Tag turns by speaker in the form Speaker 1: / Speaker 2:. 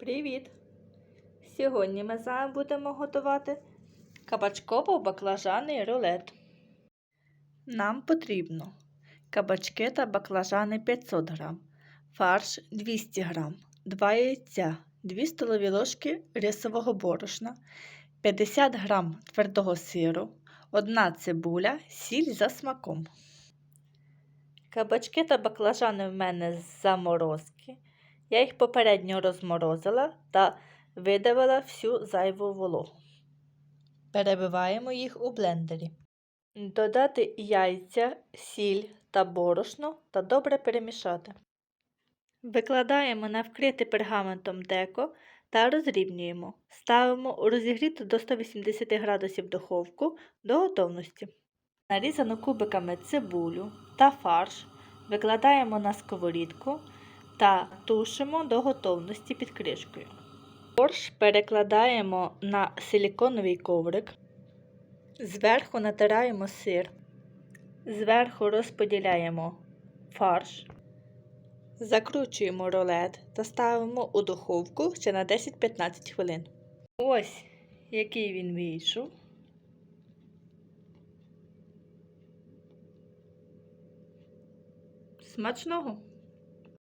Speaker 1: Привіт! Сьогодні ми з вами будемо готувати кабачково-баклажаний рулет. Нам потрібно кабачки та баклажани 500 г, фарш 200 г, 2 яйця, 2 столові ложки рисового борошна, 50 г твердого сиру, 1 цибуля, сіль за смаком. Кабачки та баклажани в мене з заморозки. Я їх попередньо розморозила та видавила всю зайву вологу. Перебиваємо їх у блендері. Додати яйця, сіль та борошно та добре перемішати. Викладаємо на вкрите пергаментом деко та розрівнюємо. Ставимо у розігріту до 180 градусів духовку до готовності. Нарізану кубиками цибулю та фарш викладаємо на сковорідку та тушимо до готовності під кришкою. Борщ перекладаємо на силіконовий коврик. Зверху натираємо сир. Зверху розподіляємо фарш. Закручуємо рулет та ставимо у духовку ще на 10-15 хвилин. Ось який він вийшов. Смачного!